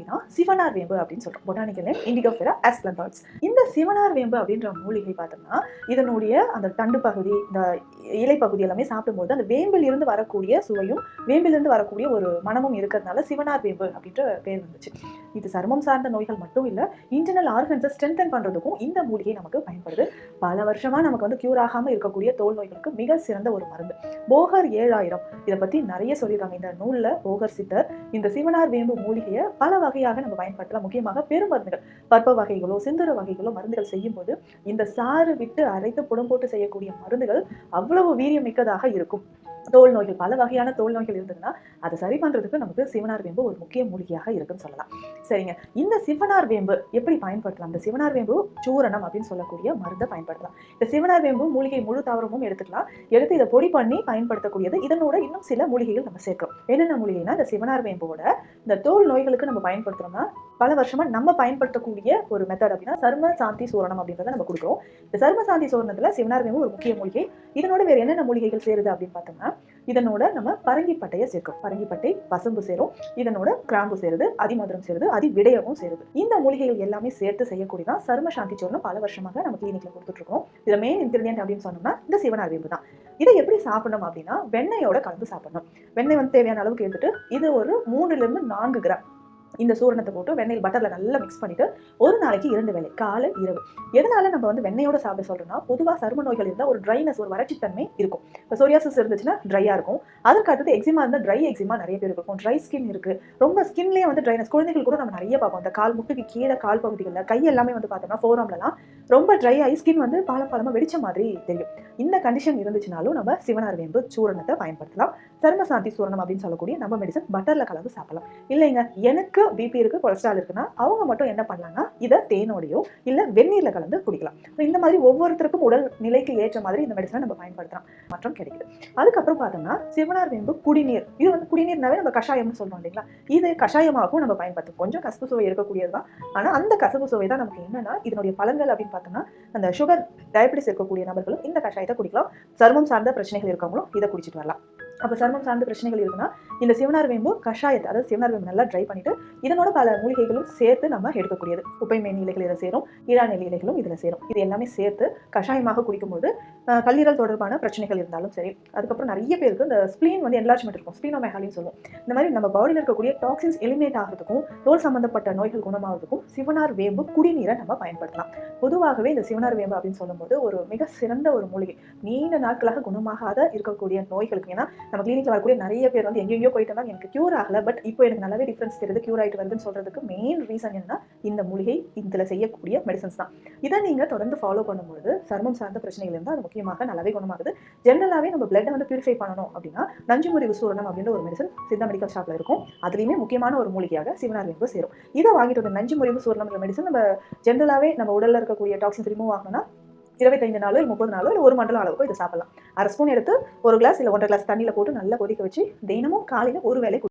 அப்படின்னா சிவனார் வேம்பு அப்படின்னு சொல்றோம். பொட்டானிக்கல் நேம் இண்டிகோஃபெரா ஆஸ்பிளந்தாட்ஸ் இந்த சிவனார் வேம்பு அப்படின்ற மூலிகை பார்த்தோம்னா இதனுடைய அந்த தண்டு பகுதி இந்த இலை பகுதி எல்லாமே சாப்பிடும்போது அந்த வேம்பில் இருந்து வரக்கூடிய சுவையும் வேம்பில் இருந்து வரக்கூடிய ஒரு மனமும் இருக்கிறதுனால சிவனார் வேம்பு அப்படின்ற பேர் வந்துச்சு. இது சருமம் சார்ந்த நோய்கள் மட்டும் இல்லை இன்டர்னல் ஆர்கன்ஸை ஸ்ட்ரென்தன் பண்ணுறதுக்கும் இந்த மூலிகை நமக்கு பயன்படுது. பல வருஷமாக நமக்கு வந்து க்யூர் ஆகாமல் இருக்கக்கூடிய தோல் நோய்களுக்கு மிக சிறந்த ஒரு மருந்து. போகர் ஏழாயிரம். இதை பற்றி நிறைய சொல்லியிருக்காங்க. இந்த நூலில் போகர் சித்தர் இந்த சிவனார் வேம்பு மூலிகையை பல வகையாக நம்ம பயன்படுத்தலாம். முக்கியமாக பெருமருந்துகள் பற்ப வகைகளோ சிந்தர வகைகளோ மருந்துகள் செய்யும் போது இந்த சாறு விட்டு அரைத்து புடம் போட்டு செய்யக்கூடிய மருந்துகள் அவ்வளவு வீரியம் மிக்கதாக இருக்கும். தோல் நோய்கள் பல வகையான தோல் நோய்கள் இருந்ததுன்னா அதை சரி பண்றதுக்கு நமக்கு சிவனார் வேம்பு ஒரு முக்கிய மூலிகையாக இருக்குன்னு சொல்லலாம். சரிங்க. இந்த சிவனார் வேம்பு எப்படி பயன்படுத்தலாம்? இந்த சிவனார் வேம்பு சூரணம் அப்படின்னு சொல்லக்கூடிய மருந்தை பயன்படுத்தலாம். இந்த சிவனார் வேம்பு மூலிகை முழு தாவரமும் எடுத்துக்கலாம். எடுத்து இதை பொடி பண்ணி பயன்படுத்தக்கூடியது. இதனோட இன்னும் சில மூலிகைகள் நம்ம சேர்க்கிறோம். என்னென்ன மூலிகைனா இந்த சிவனார் வேம்போட இந்த தோல் நோய்களுக்கு நம்ம பயன்படுத்துறோம்னா பல வருஷமா நம்ம பயன்படுத்தக்கூடிய ஒரு மெத்தட் அப்படின்னா சர்ம சாந்தி சூரணம் அப்படின்றத நம்ம கொடுக்குறோம். இந்த சர்ம சாந்தி சூரணத்துல சிவனார் வேம்பு ஒரு முக்கிய மூலிகை. இதனோட வேற என்னென்ன மூலிகைகள் சேருது அப்படின்னு பார்த்தோம்னா இதனோட நம்ம பரங்கிப்பட்டையை சேர்க்கிறோம். பரங்கிப்பட்டை பசும்பு சேரும் இதனோட கிராம்பு சேருது அதிமதுரம் சேருது அதி விடயமும் சேருது இந்த மூலிகைகள் எல்லாமே சேர்த்து செய்யக்கூடியதான் சர்ம சாந்தி சூரணம் பல வருஷமாக நம்ம கிளினிக்ல கொடுத்துட்டு இருக்கோம் இதுல மெயின் இன்கிரிடியன்ட் அப்படின்னு சொன்னோம்னா இந்த சிவனார் வேம்பு தான். இதை எப்படி சாப்பிடணும் அப்படின்னா வெண்ணெயோட கலந்து சாப்பிடணும். வெண்ணெய் வந்து தேவையான அளவுக்கு எடுத்துட்டு இது ஒரு மூணுல இருந்து நான்கு கிராம் இந்த சூரணத்தை போட்டு வெண்ணெயில் பட்டரில் நல்லா மிக்ஸ் பண்ணிட்டு ஒரு நாளைக்கு இரண்டு வேளை காலை இரவு. எதனால நம்ம வந்து வெண்ணெயோட சாப்பிட சொல்கிறோம்னா பொதுவாக சரும நோய்கள் இருந்தால் ஒரு ட்ரைனஸ் ஒரு வறட்சித்தன்மை இருக்கும். இப்போ சோரியாசஸ் இருந்துச்சுன்னா ட்ரையாக இருக்கும். அதற்கு எக்ஸிமா இருந்தால் ட்ரை எக்ஸிமா நிறைய பேர் இருக்கும். ட்ரை ஸ்கின் இருக்குது ரொம்ப ஸ்கின்லேயே வந்து ட்ரைனஸ் குழந்தைகள் கூட நம்ம நிறைய பார்ப்போம். அந்த கால் முட்டுக்கு கீழே கால் பகுதிகளில் கை எல்லாமே வந்து பார்த்தோம்னா ஃபோரம்லலாம் ரொம்ப ட்ரை ஆகி ஸ்கின் வந்து பாலம் பாலமாக வெடிச்ச மாதிரி தெரியும். இந்த கண்டிஷன் இருந்துச்சுனாலும் நம்ம சிவனார் வேம்பு சூரணத்தை பயன்படுத்தலாம். சர்மசாந்தி சூரணம் அப்படின்னு சொல்லக்கூடிய நம்ம மெடிசன் பட்டரில் கலந்து சாப்பிடலாம். இல்லைங்க எனக்கு பிபி இருக்கு கொலஸ்ட்ரால் இருக்குன்னா அவங்க மட்டும் என்ன பண்ணலாம்னா இதை தேனோடையோ இல்லை வெந்நீரில் கலந்து குடிக்கலாம். ஸோ இந்த மாதிரி ஒவ்வொருத்தருக்கும் உடல் நிலைக்கு ஏற்ற மாதிரி இந்த மெடிசனை நம்ம பயன்படுத்தலாம். மற்றும் கிடைக்குது. அதுக்கப்புறம் பார்த்தோம்னா சிவனார் வேம்பு குடிநீர். இது வந்து குடிநீர்னாவே நம்ம கஷாயம்னு சொல்றோம் இல்லைங்களா? இது கஷாயமாகவும் நம்ம பயன்படுத்தும் கொஞ்சம் கசப்பு சுவை இருக்கக்கூடியது தான். ஆனால் அந்த கசப்பு சுவை தான் நமக்கு என்னன்னா இதனுடைய பலன்கள் அப்படின்னு பார்த்தோம்னா அந்த சுகர் டயபிட்டிஸ் இருக்கக்கூடிய நபர்களும் இந்த கஷாயத்தை குடிக்கலாம். சருமம் சார்ந்த பிரச்சனைகள் இருக்கவங்களும் இதை குடிச்சிட்டு வரலாம். அப்போ சருமம் சார்ந்த பிரச்சனைகள் இருக்குன்னா இந்த சிவனார் வேம்பு கஷாயத்தை அதாவது சிவனார் வேம்பு நல்லா ட்ரை பண்ணிட்டு இதனோட பல மூலிகைகளும் சேர்த்து நம்ம எடுக்கக்கூடியது. குப்பை இலைகள் இதில் சேரும் ஈராநெல்லி இலைகளும் இதில் சேரும். இது எல்லாமே சேர்த்து கஷாயமாக குடிக்கும்போது கல்லீரல் தொடர்பான பிரச்சனைகள் இருந்தாலும் சரி அதுக்கப்புறம் நிறைய பேருக்கு இந்த ஸ்பிளீன் வந்து என்லார்ஜ்மெண்ட் இருக்கும். ஸ்ப்ளீனோமெகாலின்னு சொல்லுவோம். இந்த மாதிரி நம்ம பாடியில் இருக்கக்கூடிய டாக்ஸின்ஸ் எலிமினேட் ஆகிறதுக்கும் தோல் சம்பந்தப்பட்ட நோய்கள் குணமாகிறதுக்கும் சிவனார் வேம்பு குடிநீரை நம்ம பயன்படுத்தலாம். பொதுவாகவே இந்த சிவனார் வேம்பு அப்படின்னு சொல்லும்போது ஒரு மிக சிறந்த ஒரு மூலிகை. நீண்ட நாட்களாக குணமாகாத இருக்கக்கூடிய நோய்களுக்கு ஏன்னா நம்ம கிளினிக்ல வரக்கூடிய நிறைய பேர் வந்து எங்கெங்கேயோ போயிட்டு இருந்தாங்க எனக்கு கியூர் ஆகல பட் இப்போ எனக்கு நல்லாவே டிஃபரன்ஸ் தெரியுது கியூர் ஆயிட்டு வருதுன்னு சொல்றதுக்கு மெயின் ரீசன் என்னன்னா இந்த மூலிகை இதுல செய்யக்கூடிய மெடிசன்ஸ் தான். இதை நீங்க தொடர்ந்து ஃபாலோ பண்ணும்போது சர்மம் சார்ந்த பிரச்சனைகள் இருந்தால் அது முக்கியமாக நல்லாவே குணமாகுது. ஜென்ரலாவே நம்ம பிளட்டை வந்து பியூரிஃபை பண்ணணும் அப்படின்னா நஞ்சுமுறிவு சூரணம் அப்படின்ற ஒரு மெடிசன் சித்தா மெடிக்கல் ஷாப்ல இருக்கும். அதுலயுமே முக்கியமான ஒரு மூலிகையாக சிவனார் வேம்பு சேரும். இதை வாங்கிட்டு வந்து நஞ்சு முறிவு சூரணம் மெடிசன் நம்ம ஜென்ரலாவே நம்ம உடல்ல இருக்கக்கூடிய டாக்ஸின்ஸ் ரிமூவ் ஆகணும்னா இருபத்தைந்து நாளோ இல்லை முப்பது நாளோ இல்லை ஒரு மண்டலம் அளவுக்கு இதை சாப்பிடலாம். அரை ஸ்பூன் எடுத்து ஒரு கிளாஸ் இல்லை ஒன்றரை கிளாஸ் தண்ணியில் போட்டு நல்லா கொதிக்க வச்சு தினமும் காலையில் ஒரு வேளை